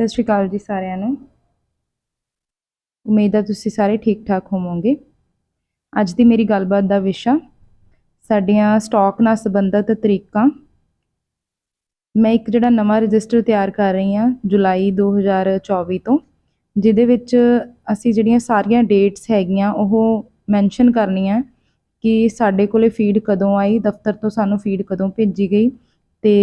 ਸਤਿ ਸ਼੍ਰੀ ਅਕਾਲ ਜੀ ਸਾਰਿਆਂ ਨੂੰ। ਉਮੀਦ ਹੈ ਤੁਸੀਂ ਸਾਰੇ ਠੀਕ ਠਾਕ ਹੋਵੋਗੇ। ਅੱਜ ਦੀ ਮੇਰੀ ਗੱਲਬਾਤ ਦਾ ਵਿਸ਼ਾ, ਸਾਡੀਆਂ ਸਟਾਕ ਨਾਲ ਸੰਬੰਧਿਤ ਤਰੀਕਾਂ। ਮੈਂ ਇੱਕ ਜਿਹੜਾ ਨਵਾਂ ਰਜਿਸਟਰ ਤਿਆਰ ਕਰ ਰਹੀ ਹਾਂ, ਜੁਲਾਈ 2024 ਤੋਂ, ਜਿਹਦੇ ਵਿੱਚ ਅਸੀਂ ਜਿਹੜੀਆਂ ਸਾਰੀਆਂ ਡੇਟਸ ਹੈਗੀਆਂ, ਉਹ ਮੈਂਸ਼ਨ ਕਰਨੀਆਂ ਕਿ ਸਾਡੇ ਕੋਲੇ ਫੀਡ ਕਦੋਂ ਆਈ, ਦਫ਼ਤਰ ਤੋਂ ਸਾਨੂੰ ਫੀਡ ਕਦੋਂ ਭੇਜੀ ਗਈ ਤੇ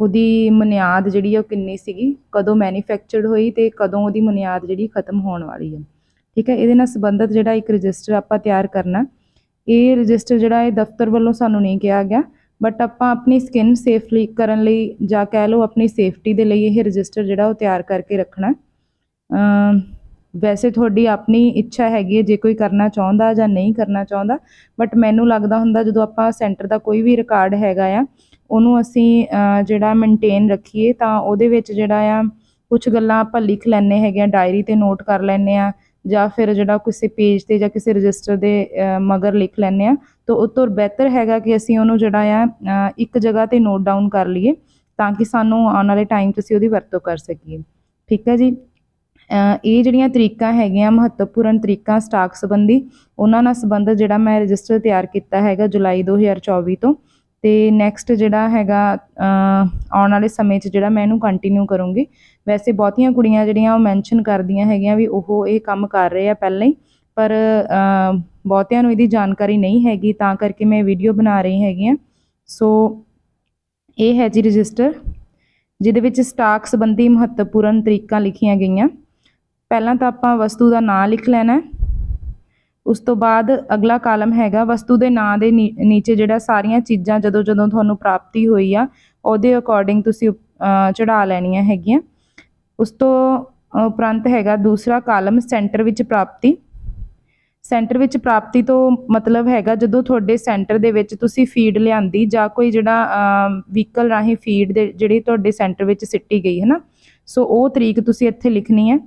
ਉਹਦੀ ਮੁਨਿਆਦ ਜਿਹੜੀ ਆ ਉਹ ਕਿੰਨੀ ਸੀਗੀ? ਕਦੋਂ ਮੈਨੂਫੈਕਚਰਡ ਹੋਈ ਅਤੇ ਕਦੋਂ ਉਹਦੀ ਬੁਨਿਆਦ ਜਿਹੜੀ ਖਤਮ ਹੋਣ ਵਾਲੀ ਹੈ ਠੀਕ ਹੈ, ਇਹਦੇ ਨਾਲ ਸੰਬੰਧਿਤ ਜਿਹੜਾ ਇੱਕ ਰਜਿਸਟਰ ਆਪਾਂ ਤਿਆਰ ਕਰਨਾ। ਇਹ ਰਜਿਸਟਰ ਜਿਹੜਾ ਇਹ ਦਫ਼ਤਰ ਵੱਲੋਂ ਸਾਨੂੰ ਨਹੀਂ ਕਿਹਾ ਗਿਆ ਬਟ ਆਪਾਂ ਆਪਣੀ ਸਕਿਨ ਸੇਫਲੀ ਕਰਨ ਲਈ ਜਾਂ ਕਹਿ ਲਓ ਆਪਣੀ ਸੇਫਟੀ ਦੇ ਲਈ ਇਹ ਰਜਿਸਟਰ ਜਿਹੜਾ ਉਹ ਤਿਆਰ ਕਰਕੇ ਰੱਖਣਾ। ਵੈਸੇ ਤੁਹਾਡੀ ਆਪਣੀ ਇੱਛਾ ਹੈਗੀ ਹੈ, ਜੇ ਕੋਈ ਕਰਨਾ ਚਾਹੁੰਦਾ ਜਾਂ ਨਹੀਂ ਕਰਨਾ ਚਾਹੁੰਦਾ ਬਟ ਮੈਨੂੰ ਲੱਗਦਾ ਹੁੰਦਾ ਜਦੋਂ ਆਪਾਂ ਸੈਂਟਰ ਦਾ ਕੋਈ ਵੀ ਰਿਕਾਰਡ ਹੈਗਾ ਆ ਉਹਨੂੰ ਅਸੀਂ ਜਿਹੜਾ ਮੇਨਟੇਨ ਰੱਖੀਏ ਤਾਂ ਉਹਦੇ ਵਿੱਚ ਜਿਹੜਾ ਆ ਕੁਝ ਗੱਲਾਂ ਆਪਾਂ ਲਿਖ ਲੈਂਦੇ ਹੈਗੇ ਆ ਡਾਇਰੀ ਤੇ ਨੋਟ ਕਰ ਲੈਂਦੇ ਆ, ਜਾਂ ਫਿਰ ਜਿਹੜਾ ਕਿਸੇ ਪੇਜ ਤੇ ਜਾਂ ਕਿਸੇ ਰਜਿਸਟਰ ਦੇ ਮਗਰ ਲਿਖ ਲੈਂਦੇ ਆ, ਤਾਂ ਉਹ ਤੋਂ ਬਿਹਤਰ ਹੈਗਾ ਕਿ ਅਸੀਂ ਉਹਨੂੰ ਜਿਹੜਾ ਆ ਇੱਕ ਜਗ੍ਹਾ ਤੇ ਨੋਟ ਡਾਊਨ ਕਰ ਲਈਏ, ਤਾਂ ਕਿ ਸਾਨੂੰ ਆਉਣ ਵਾਲੇ ਟਾਈਮ 'ਚ ਅਸੀਂ ਉਹਦੀ ਵਰਤੋਂ ਕਰ ਸਕੀਏ। ਠੀਕ ਹੈ ਜੀ? ਇਹ ਜਿਹੜੀਆਂ ਤਰੀਕਾਂ ਹੈਗੀਆਂ, ਮਹੱਤਵਪੂਰਨ ਤਰੀਕਾਂ ਸਟਾਕ ਸੰਬੰਧੀ, ਉਹਨਾਂ ਨਾਲ ਸੰਬੰਧਿਤ ਜਿਹੜਾ ਮੈਂ ਰਜਿਸਟਰ ਤਿਆਰ ਕੀਤਾ ਹੈਗਾ ਜੁਲਾਈ 2024 ਤੋਂ ਤੇ ਨੈਕਸਟ ਜਿਹੜਾ ਹੈਗਾ ਆਉਣ ਵਾਲੇ ਸਮੇਂ 'ਚ ਜਿਹੜਾ ਮੈਂ ਇਹਨੂੰ ਕੰਟੀਨਿਊ ਕਰੂੰਗੀ, ਵੈਸੇ ਬਹੁਤੀਆਂ ਕੁੜੀਆਂ ਜਿਹੜੀਆਂ ਉਹ ਮੈਂਸ਼ਨ ਕਰਦੀਆਂ ਹੈਗੀਆਂ ਵੀ ਉਹ ਇਹ ਕੰਮ ਕਰ ਰਹੇ ਆ ਪਹਿਲਾਂ ਹੀ, ਪਰ ਬਹੁਤਿਆਂ ਨੂੰ ਇਹਦੀ ਜਾਣਕਾਰੀ ਨਹੀਂ ਹੈਗੀ, ਤਾਂ ਕਰਕੇ ਮੈਂ ਵੀਡੀਓ ਬਣਾ ਰਹੀ ਹੈਗੀ ਆ। ਸੋ ਇਹ ਹੈ ਜੀ ਰਜਿਸਟਰ ਜਿਹਦੇ ਵਿੱਚ ਸਟਾਕ ਸੰਬੰਧੀ ਮਹੱਤਵਪੂਰਨ ਤਰੀਕਾਂ ਲਿਖੀਆਂ ਗਈਆਂ। ਪਹਿਲਾਂ ਤਾਂ ਆਪਾਂ ਵਸਤੂ ਦਾ ਨਾਮ ਲਿਖ ਲੈਣਾ ਉਸ ਤੋਂ ਬਾਅਦ ਅਗਲਾ ਕਾਲਮ ਹੈਗਾ ਵਸਤੂ ਦੇ ਨਾਂ ਦੇ ਨੀ- ਨੀਚੇ ਜਿਹੜਾ ਸਾਰੀਆਂ ਚੀਜ਼ਾਂ ਜਦੋਂ ਜਦੋਂ ਤੁਹਾਨੂੰ ਪ੍ਰਾਪਤੀ ਹੋਈ ਆ, ਉਹਦੇ ਅਕੋਰਡਿੰਗ ਤੁਸੀਂ ਚੜਾ ਲੈਣੀਆਂ ਹੈਗੀਆਂ। ਉਸ ਤੋਂ ਉਪਰੰਤ ਹੈਗਾ ਦੂਸਰਾ ਕਾਲਮ ਸੈਂਟਰ ਵਿੱਚ ਪ੍ਰਾਪਤੀ। ਸੈਂਟਰ ਵਿੱਚ ਪ੍ਰਾਪਤੀ ਤੋਂ ਮਤਲਬ ਹੈਗਾ ਜਦੋਂ ਤੁਹਾਡੇ ਸੈਂਟਰ ਦੇ ਵਿੱਚ ਤੁਸੀਂ ਫੀਡ ਲਿਆਂਦੀ ਜਾਂ ਕੋਈ ਜਿਹੜਾ ਵਹੀਕਲ ਰਾਹੀਂ ਫੀਡ ਦੇ, ਜਿਹੜੀ ਤੁਹਾਡੇ ਸੈਂਟਰ ਵਿੱਚ ਸਿੱਟੀ ਗਈ ਹੈ ਨਾ ਸੋ ਉਹ ਤਰੀਕ ਤੁਸੀਂ ਇੱਥੇ ਲਿਖਣੀ ਹੈ।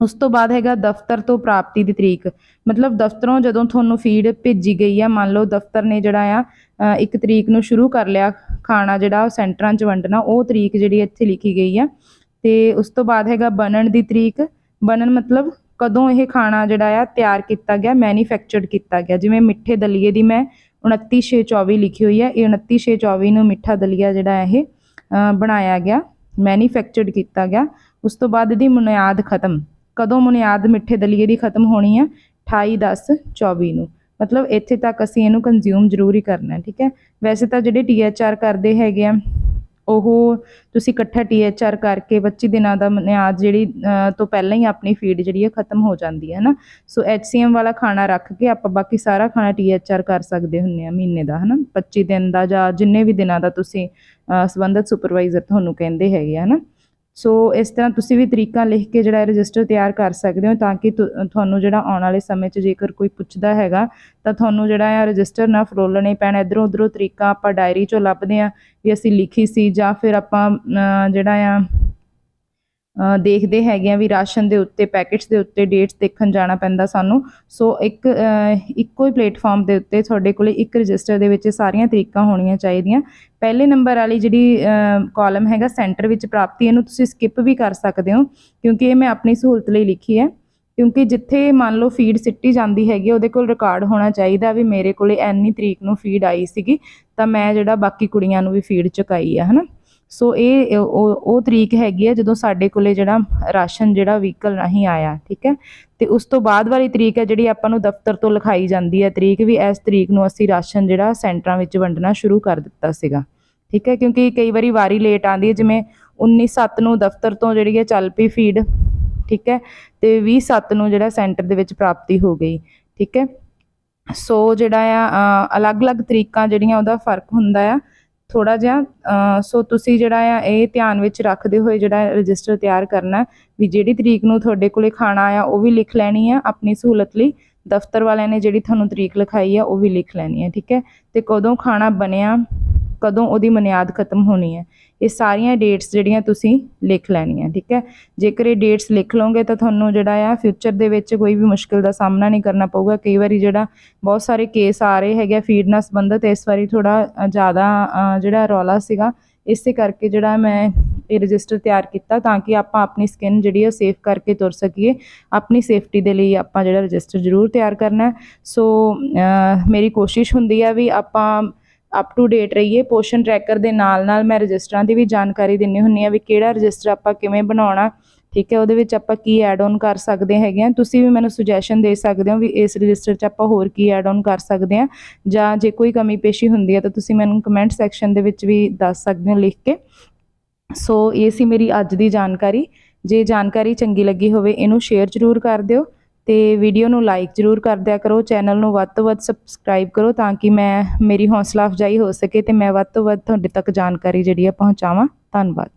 ਉਸ ਤੋਂ ਬਾਅਦ ਹੈਗਾ ਦਫ਼ਤਰ ਤੋਂ ਪ੍ਰਾਪਤੀ ਦੀ ਤਰੀਕ। ਮਤਲਬ ਦਫ਼ਤਰੋਂ ਜਦੋਂ ਤੁਹਾਨੂੰ ਫੀਡ ਭੇਜੀ ਗਈ ਆ, ਮੰਨ ਲਓ ਦਫ਼ਤਰ ਨੇ ਜਿਹੜਾ ਆ ਇੱਕ ਤਰੀਕ ਨੂੰ ਸ਼ੁਰੂ ਕਰ ਲਿਆ ਖਾਣਾ ਜਿਹੜਾ ਉਹ ਸੈਂਟਰਾਂ 'ਚ ਵੰਡਣਾ, ਉਹ ਤਰੀਕ ਜਿਹੜੀ ਇੱਥੇ ਲਿਖੀ ਗਈ ਆ। ਤੇ ਉਸ ਤੋਂ ਬਾਅਦ ਹੈਗਾ ਬਣਨ ਦੀ ਤਰੀਕ। ਬਣਨ ਮਤਲਬ ਕਦੋਂ ਇਹ ਖਾਣਾ ਜਿਹੜਾ ਆ ਤਿਆਰ ਕੀਤਾ ਗਿਆ ਮੈਨੂਫੈਕਚਰਡ ਕੀਤਾ ਗਿਆ। ਜਿਵੇਂ ਮਿੱਠੇ ਦਲੀਏ ਦੀ ਮੈਂ 29624 ਲਿਖੀ ਹੋਈ ਹੈ ਇਹ 29624 ਨੂੰ ਮਿੱਠਾ ਦਲੀਆ ਜਿਹੜਾ ਇਹ ਬਣਾਇਆ ਗਿਆ ਮੈਨੂਫੈਕਚਰਡ ਕੀਤਾ ਗਿਆ। ਉਸ ਤੋਂ ਬਾਅਦ ਇਹਦੀ ਬੁਨਿਆਦ ਖਤਮ। ਕਦੋਂ ਮੁਨਿਆਦ ਮਿੱਠੇ ਦਲੀਏ ਦੀ ਖਤਮ ਹੋਣੀ ਹੈ 28 10 24 ਨੂੰ। ਮਤਲਬ ਇੱਥੇ ਤੱਕ ਅਸੀਂ ਇਹਨੂੰ ਕੰਜ਼ਿਊਮ ਜ਼ਰੂਰ ਹੀ ਕਰਨਾ ਠੀਕ ਹੈ? ਵੈਸੇ ਤਾਂ ਜਿਹੜੇ ਟੀਐਚਆਰ ਕਰਦੇ ਹੈਗੇ ਆ ਉਹ ਤੁਸੀਂ ਇਕੱਠਾ ਟੀਐਚਆਰ ਕਰਕੇ 25 ਦਿਨਾਂ ਦਾ ਮਿਆਦ ਜਿਹੜੀ ਤੋਂ ਪਹਿਲਾਂ ਹੀ ਆਪਣੀ ਫੀਡ ਜਿਹੜੀ ਹੈ ਖਤਮ ਹੋ ਜਾਂਦੀ ਹੈ ਨਾ ਸੋ ਐਚਸੀਐਮ ਵਾਲਾ ਖਾਣਾ ਰੱਖ ਕੇ ਆਪਾਂ ਬਾਕੀ ਸਾਰਾ ਖਾਣਾ ਟੀਐਚਆਰ ਕਰ ਸਕਦੇ ਹੁੰਨੇ ਆ ਮਹੀਨੇ ਦਾ ਹਨਾ? 25 ਦਿਨ ਦਾ ਜਾਂ ਜਿੰਨੇ ਵੀ ਦਿਨਾਂ ਦਾ ਤੁਸੀਂ ਅ, ਸੰਬੰਧਿਤ ਸੁਪਰਵਾਈਜ਼ਰ ਤੁਹਾਨੂੰ ਕਹਿੰਦੇ ਹੈਗੇ ਆ ਹਨਾ? ਸੋ ਇਸ ਤਰ੍ਹਾਂ ਤੁਸੀਂ ਵੀ ਤਰੀਕਾ ਲਿਖ ਕੇ ਜਿਹੜਾ ਰਜਿਸਟਰ ਤਿਆਰ ਕਰ ਸਕਦੇ ਹੋ ਤਾਂ ਕਿ ਤੁਹਾਨੂੰ ਜਿਹੜਾ ਆਉਣ ਵਾਲੇ ਸਮੇਂ 'ਚ ਜੇਕਰ ਕੋਈ ਪੁੱਛਦਾ ਹੈਗਾ ਤਾਂ ਤੁਹਾਨੂੰ ਜਿਹੜਾ ਆ ਰਜਿਸਟਰ ਨਾ ਫਰੋਲਣੇ ਪੈਣ। ਇਧਰੋਂ ਉਧਰੋਂ ਤਰੀਕਾ ਆਪਾਂ ਡਾਇਰੀ 'ਚੋਂ ਲੱਭਦੇ ਆ ਵੀ ਅਸੀਂ ਲਿਖੀ ਸੀ ਜਾਂ ਫਿਰ ਆਪਾਂ ਜਿਹੜਾ ਆ ਦੇਖਦੇ ਹੈਗੇ ਆ ਵੀ ਰਾਸ਼ਨ ਦੇ ਉੱਤੇ ਪੈਕੇਟਸ ਦੇ ਉੱਤੇ ਡੇਟਸ ਦੇਖਣ ਜਾਣਾ ਪੈਂਦਾ ਸਾਨੂੰ। ਸੋ ਇੱਕ ਇੱਕੋ ਹੀ ਪਲੇਟਫਾਰਮ ਦੇ ਉੱਤੇ ਤੁਹਾਡੇ ਕੋਲੇ ਇੱਕ ਰਜਿਸਟਰ ਦੇ ਵਿੱਚ ਸਾਰੀਆਂ ਤਰੀਕਾਂ ਹੋਣੀਆਂ ਚਾਹੀਦੀਆਂ। ਪਹਿਲੇ ਨੰਬਰ ਵਾਲੀ ਜਿਹੜੀ ਕਾਲਮ ਹੈਗਾ ਸੈਂਟਰ ਵਿੱਚ ਪ੍ਰਾਪਤੀ, ਇਹਨੂੰ ਤੁਸੀਂ ਸਕਿਪ ਵੀ ਕਰ ਸਕਦੇ ਹੋ, ਕਿਉਂਕਿ ਇਹ ਮੈਂ ਆਪਣੀ ਸਹੂਲਤ ਲਈ ਲਿਖੀ ਹੈ। ਕਿਉਂਕਿ ਜਿੱਥੇ ਮੰਨ ਲਓ ਫੀਡ ਸਿੱਟੀ ਜਾਂਦੀ ਹੈਗੀ ਉਹਦੇ ਕੋਲ ਰਿਕਾਰਡ ਹੋਣਾ ਚਾਹੀਦਾ ਵੀ ਮੇਰੇ ਕੋਲੇ ਐਨੀ ਤਰੀਕ ਨੂੰ ਫੀਡ ਆਈ ਸੀਗੀ, ਤਾਂ ਮੈਂ ਜਿਹੜਾ ਬਾਕੀ ਕੁੜੀਆਂ ਨੂੰ ਵੀ ਫੀਡ ਚੁਕਾਈ ਆ, ਹਨਾ? ਸੋ ਇਹ, ਉਹ ਉਹ ਤਰੀਕ ਹੈਗੀ ਹੈ ਜਦੋਂ ਸਾਡੇ ਕੋਲੇ ਜਿਹੜਾ ਰਾਸ਼ਨ, ਜਿਹੜਾ ਵਹੀਕਲ ਰਾਹੀਂ ਆਇਆ, ਠੀਕ ਹੈ? ਤੇ ਉਸ ਤੋਂ ਬਾਅਦ ਵਾਲੀ ਤਰੀਕ ਹੈ ਜਿਹੜੀ ਆਪਾਂ ਨੂੰ ਦਫ਼ਤਰ ਤੋਂ ਲਿਖਾਈ ਜਾਂਦੀ ਹੈ ਤਰੀਕ ਵੀ ਇਸ ਤਰੀਕ ਨੂੰ ਅਸੀਂ ਰਾਸ਼ਨ ਜਿਹੜਾ ਸੈਂਟਰਾਂ ਵਿੱਚ ਵੰਡਣਾ ਸ਼ੁਰੂ ਕਰ ਦਿੱਤਾ ਸੀਗਾ, ਠੀਕ ਹੈ? ਕਿਉਂਕਿ ਕਈ ਵਾਰੀ ਵਾਰੀ ਲੇਟ ਆਉਂਦੀ ਹੈ, ਜਿਵੇਂ 19/7 ਨੂੰ ਦਫ਼ਤਰ ਤੋਂ ਜਿਹੜੀ ਹੈ ਚੱਲ ਪਈ ਫੀਡ ਠੀਕ ਹੈ? ਤੇ 20/7 ਨੂੰ ਜਿਹੜਾ ਸੈਂਟਰ ਦੇ ਵਿੱਚ ਪ੍ਰਾਪਤੀ ਹੋ ਗਈ, ਠੀਕ ਹੈ? ਸੋ ਜਿਹੜਾ ਆ ਅਲੱਗ-ਅਲੱਗ ਤਰੀਕਾਂ ਜਿਹੜੀਆਂ ਉਹਦਾ ਫ਼ਰਕ ਹੁੰਦਾ ਆ। ਥੋੜਾ ਜਿਹਾ ਸੋ ਤੁਸੀਂ ਜਿਹੜਾ ਆ, ਇਹ ਧਿਆਨ ਵਿੱਚ ਰੱਖਦੇ ਹੋਏ ਜਿਹੜਾ ਰਜਿਸਟਰ ਤਿਆਰ ਕਰਨਾ, ਵੀ ਜਿਹੜੀ ਤਰੀਕ ਨੂੰ ਤੁਹਾਡੇ ਕੋਲੇ ਖਾਣਾ ਆ, ਉਹ ਵੀ ਲਿਖ ਲੈਣੀ ਆ, ਆਪਣੀ ਸਹੂਲਤ ਲਈ। ਦਫ਼ਤਰ ਵਾਲਿਆਂ ਨੇ ਜਿਹੜੀ ਤੁਹਾਨੂੰ ਤਰੀਕ ਲਿਖਾਈ ਆ, ਉਹ ਵੀ ਲਿਖ ਲੈਣੀ ਹੈ ਠੀਕ ਹੈ? ਤੇ ਕਦੋਂ ਖਾਣਾ ਬਣਿਆ? ਕਦੋਂ ਉਹਦੀ ਮੁਨਿਆਦ ਖਤਮ ਹੋਣੀ ਹੈ। ਇਹ ਸਾਰੀਆਂ ਡੇਟਸ ਜਿਹੜੀਆਂ ਤੁਸੀਂ ਲਿਖ ਲੈਣੀਆਂ, ਠੀਕ ਹੈ? ਜੇਕਰ ਇਹ ਡੇਟਸ ਲਿਖ ਲਓਗੇ ਤਾਂ ਤੁਹਾਨੂੰ ਜਿਹੜਾ ਆ ਫਿਊਚਰ ਦੇ ਵਿੱਚ ਕੋਈ ਵੀ ਮੁਸ਼ਕਿਲ ਦਾ ਸਾਹਮਣਾ ਨਹੀਂ ਕਰਨਾ ਪਊਗਾ। ਕਈ ਵਾਰੀ ਜਿਹੜਾ ਬਹੁਤ ਸਾਰੇ ਕੇਸ ਆ ਰਹੇ ਹੈਗੇ ਆ ਫੀਡ ਨਾਲ ਸੰਬੰਧਿਤ, ਇਸ ਵਾਰੀ ਥੋੜਾ ਜ਼ਿਆਦਾ ਜਿਹੜਾ ਰੌਲਾ ਸੀਗਾ, ਇਸੇ ਕਰਕੇ ਜਿਹੜਾ ਮੈਂ ਇਹ ਰਜਿਸਟਰ ਤਿਆਰ ਕੀਤਾ ਤਾਂ ਕਿ ਆਪਾਂ ਆਪਣੀ ਸਕਿਨ ਜਿਹੜੀ ਹੈ ਸੇਫ ਕਰਕੇ ਤੁਰ ਸਕੀਏ। ਆਪਣੀ ਸੇਫਟੀ ਦੇ ਲਈ ਆਪਾਂ ਜਿਹੜਾ ਰਜਿਸਟਰ ਜ਼ਰੂਰ ਤਿਆਰ ਕਰਨਾ ਸੋ ਮੇਰੀ ਕੋਸ਼ਿਸ਼ ਹੁੰਦੀ ਆ ਵੀ ਆਪਾਂ ਅਪ ਟੂ ਡੇਟ ਰਹੀਏ ਪੋਸ਼ਨ ਟਰੈਕਰ ਦੇ ਨਾਲ ਨਾਲ ਮੈਂ ਰਜਿਸਟਰਾਂ ਦੀ ਵੀ ਜਾਣਕਾਰੀ ਦਿੰਨੀ ਹੁੰਨੀ ਆ ਵੀ ਕਿਹੜਾ ਰਜਿਸਟਰ ਆਪਾਂ ਕਿਵੇਂ ਬਣਾਉਣਾ, ਠੀਕ ਹੈ, ਉਹਦੇ ਵਿੱਚ ਆਪਾਂ ਕੀ ਐਡ ਆਨ ਕਰ ਸਕਦੇ ਹੈਗੇ ਆ। ਤੁਸੀਂ ਵੀ ਮੈਨੂੰ ਸੁਜੈਸ਼ਨ ਦੇ ਸਕਦੇ ਹੋ ਵੀ ਇਸ ਰਜਿਸਟਰ 'ਚ ਆਪਾਂ ਹੋਰ ਕੀ ਐਡ ਆਨ ਕਰ ਸਕਦੇ ਆ, ਜਾਂ ਜੇ ਕੋਈ ਕਮੀ ਪੇਸ਼ੀ ਹੁੰਦੀ ਹੈ ਤਾਂ ਤੁਸੀਂ ਮੈਨੂੰ ਕਮੈਂਟ ਸੈਕਸ਼ਨ ਦੇ ਵਿੱਚ ਵੀ ਦੱਸ ਸਕਦੇ ਹੋ ਲਿਖ ਕੇ। ਸੋ ਇਹ ਸੀ ਮੇਰੀ ਅੱਜ ਦੀ ਜਾਣਕਾਰੀ। ਜੇ ਜਾਣਕਾਰੀ ਚੰਗੀ ਲੱਗੀ ਹੋਵੇ, ਇਹਨੂੰ ਸ਼ੇਅਰ ਜ਼ਰੂਰ ਕਰ ਦਿਓ। ਤੇ ਵੀਡੀਓ ਨੂੰ ਲਾਈਕ ਜ਼ਰੂਰ ਕਰ ਦਿਆ ਕਰੋ ਚੈਨਲ ਨੂੰ ਵੱਧ ਤੋਂ ਵੱਧ ਸਬਸਕ੍ਰਾਈਬ ਕਰੋ ਤਾਂ ਕਿ ਮੈਂ ਮੇਰੀ ਹੌਸਲਾ ਅਫਜਾਈ ਹੋ ਸਕੇ ਤੇ ਮੈਂ ਵੱਧ ਤੋਂ ਵੱਧ ਤੁਹਾਡੇ ਤੱਕ ਜਾਣਕਾਰੀ ਜਿਹੜੀ ਆ ਪਹੁੰਚਾਵਾਂ। ਧੰਨਵਾਦ।